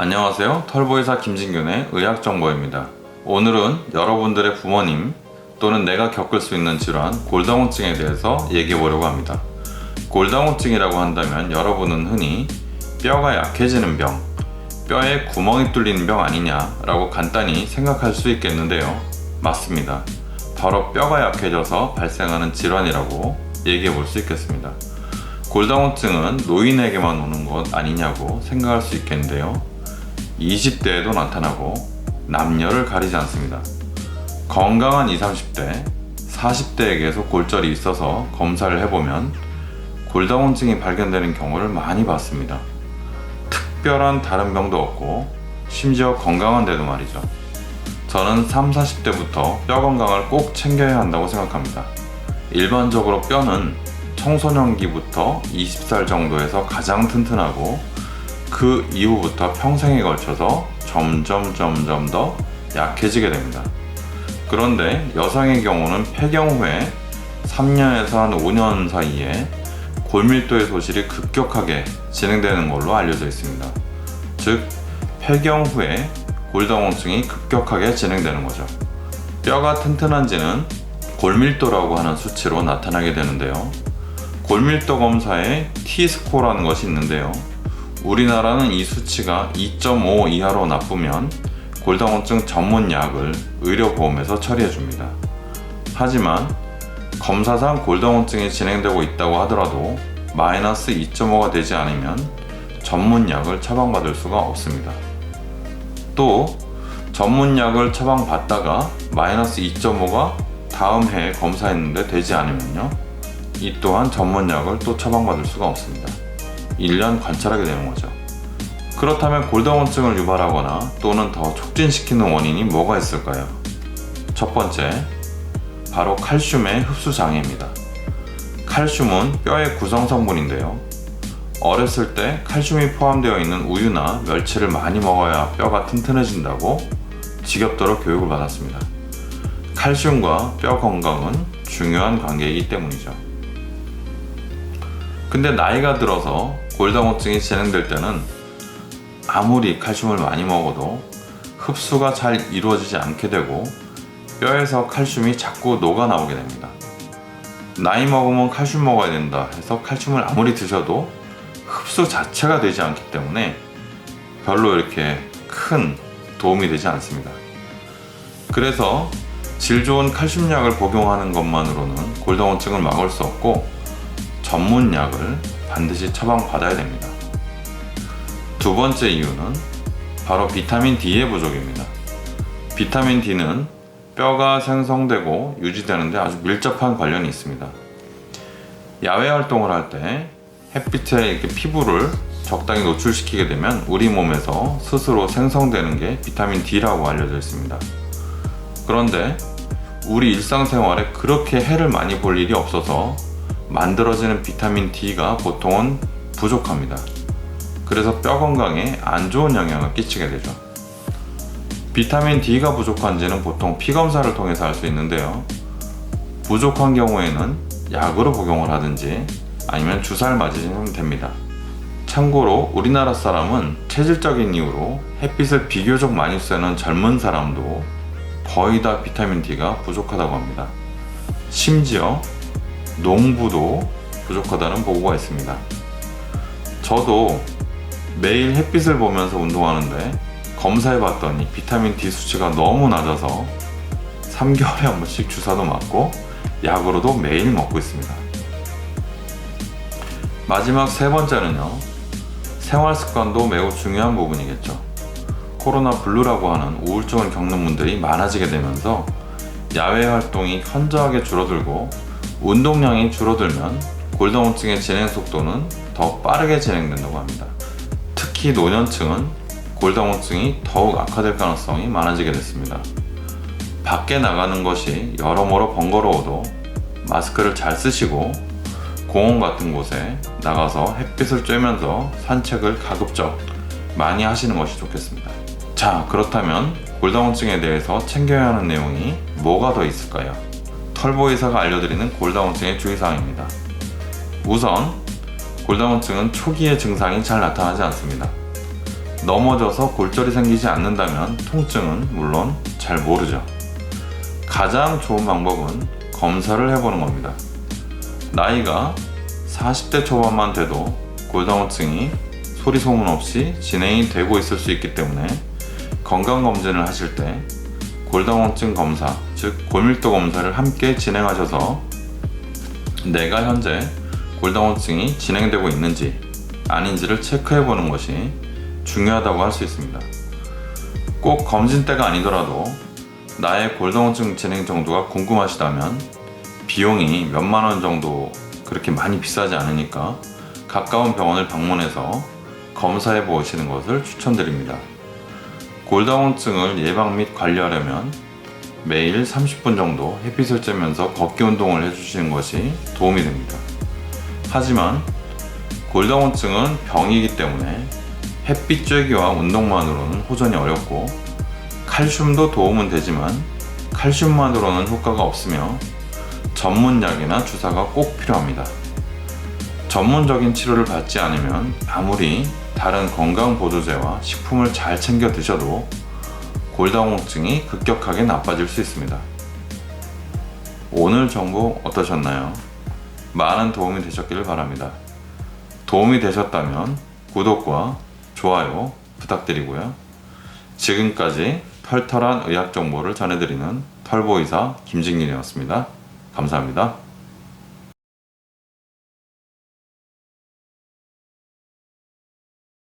안녕하세요. 털보이사 김진균의 의학정보입니다. 오늘은 여러분들의 부모님 또는 내가 겪을 수 있는 질환 골다공증에 대해서 얘기해 보려고 합니다. 골다공증이라고 한다면 여러분은 흔히 뼈가 약해지는 병, 뼈에 구멍이 뚫리는 병 아니냐라고 간단히 생각할 수 있겠는데요. 맞습니다. 바로 뼈가 약해져서 발생하는 질환이라고 얘기해 볼 수 있겠습니다. 골다공증은 노인에게만 오는 것 아니냐고 생각할 수 있겠는데요. 20대에도 나타나고 남녀를 가리지 않습니다. 건강한 20, 30대, 40대에게서 골절이 있어서 검사를 해보면 골다공증이 발견되는 경우를 많이 봤습니다. 특별한 다른 병도 없고 심지어 건강한데도 말이죠. 저는 3, 40대부터 뼈 건강을 꼭 챙겨야 한다고 생각합니다. 일반적으로 뼈는 청소년기부터 20살 정도에서 가장 튼튼하고 그 이후부터 평생에 걸쳐서 점점 점점 더 약해지게 됩니다. 그런데 여성의 경우는 폐경 후에 3년에서 한 5년 사이에 골밀도의 소실이 급격하게 진행되는 걸로 알려져 있습니다. 즉, 폐경 후에 골다공증이 급격하게 진행되는 거죠. 뼈가 튼튼한지는 골밀도라고 하는 수치로 나타나게 되는데요. 골밀도 검사에 T스코어라는 것이 있는데요. 우리나라는 이 수치가 2.5 이하로 나쁘면 골다공증 전문 약을 의료보험에서 처리해줍니다. 하지만 검사상 골다공증이 진행되고 있다고 하더라도 마이너스 2.5가 되지 않으면 전문 약을 처방받을 수가 없습니다. 또 전문 약을 처방받다가 마이너스 2.5가 다음 해에 검사했는데 되지 않으면요. 이 또한 전문 약을 또 처방받을 수가 없습니다. 1년 관찰하게 되는 거죠. 그렇다면 골다공증을 유발하거나 또는 더 촉진시키는 원인이 뭐가 있을까요? 첫 번째, 바로 칼슘의 흡수 장애입니다. 칼슘은 뼈의 구성 성분인데요. 어렸을 때 칼슘이 포함되어 있는 우유나 멸치를 많이 먹어야 뼈가 튼튼해진다고 지겹도록 교육을 받았습니다. 칼슘과 뼈 건강은 중요한 관계이기 때문이죠. 근데 나이가 들어서 골다공증이 진행될 때는 아무리 칼슘을 많이 먹어도 흡수가 잘 이루어지지 않게 되고 뼈에서 칼슘이 자꾸 녹아 나오게 됩니다. 나이 먹으면 칼슘 먹어야 된다 해서 칼슘을 아무리 드셔도 흡수 자체가 되지 않기 때문에 별로 이렇게 큰 도움이 되지 않습니다. 그래서 질 좋은 칼슘약을 복용하는 것만으로는 골다공증을 막을 수 없고 전문 약을 반드시 처방받아야 됩니다. 두 번째 이유는 바로 비타민 D의 부족입니다. 비타민 D는 뼈가 생성되고 유지되는데 아주 밀접한 관련이 있습니다. 야외 활동을 할 때 햇빛에 이렇게 피부를 적당히 노출시키게 되면 우리 몸에서 스스로 생성되는 게 비타민 D라고 알려져 있습니다. 그런데 우리 일상생활에 그렇게 해를 많이 볼 일이 없어서 만들어지는 비타민 D가 보통은 부족합니다. 그래서 뼈 건강에 안 좋은 영향을 끼치게 되죠. 비타민 D가 부족한지는 보통 피 검사를 통해서 알 수 있는데요. 부족한 경우에는 약으로 복용을 하든지 아니면 주사를 맞으시면 됩니다. 참고로 우리나라 사람은 체질적인 이유로 햇빛을 비교적 많이 쐬는 젊은 사람도 거의 다 비타민 D가 부족하다고 합니다. 심지어 농부도 부족하다는 보고가 있습니다. 저도 매일 햇빛을 보면서 운동하는데 검사해 봤더니 비타민 D 수치가 너무 낮아서 3개월에 한 번씩 주사도 맞고 약으로도 매일 먹고 있습니다. 마지막 세 번째는요. 생활 습관도 매우 중요한 부분이겠죠. 코로나 블루라고 하는 우울증을 겪는 분들이 많아지게 되면서 야외 활동이 현저하게 줄어들고 운동량이 줄어들면 골다공증의 진행 속도는 더 빠르게 진행된다고 합니다. 특히 노년층은 골다공증이 더욱 악화될 가능성이 많아지게 됐습니다. 밖에 나가는 것이 여러모로 번거로워도 마스크를 잘 쓰시고 공원 같은 곳에 나가서 햇빛을 쬐면서 산책을 가급적 많이 하시는 것이 좋겠습니다. 자, 그렇다면 골다공증에 대해서 챙겨야 하는 내용이 뭐가 더 있을까요? 털보의사가 알려드리는 골다공증의 주의사항입니다. 우선, 골다공증은 초기에 증상이 잘 나타나지 않습니다. 넘어져서 골절이 생기지 않는다면 통증은 물론 잘 모르죠. 가장 좋은 방법은 검사를 해보는 겁니다. 나이가 40대 초반만 돼도 골다공증이 소리 소문 없이 진행이 되고 있을 수 있기 때문에 건강검진을 하실 때 골다공증 검사, 즉 골밀도 검사를 함께 진행하셔서 내가 현재 골다공증이 진행되고 있는지 아닌지를 체크해 보는 것이 중요하다고 할 수 있습니다. 꼭 검진 때가 아니더라도 나의 골다공증 진행 정도가 궁금하시다면 비용이 몇만 원 정도 그렇게 많이 비싸지 않으니까 가까운 병원을 방문해서 검사해 보시는 것을 추천드립니다. 골다공증을 예방 및 관리하려면 매일 30분 정도 햇빛을 쬐면서 걷기 운동을 해주시는 것이 도움이 됩니다. 하지만 골다공증은 병이기 때문에 햇빛 쬐기와 운동만으로는 호전이 어렵고 칼슘도 도움은 되지만 칼슘만으로는 효과가 없으며 전문약이나 주사가 꼭 필요합니다. 전문적인 치료를 받지 않으면 아무리 다른 건강 보조제와 식품을 잘 챙겨 드셔도 골다공증이 급격하게 나빠질 수 있습니다. 오늘 정보 어떠셨나요? 많은 도움이 되셨기를 바랍니다. 도움이 되셨다면 구독과 좋아요 부탁드리고요. 지금까지 털털한 의학 정보를 전해드리는 털보이사 김진균이었습니다. 감사합니다.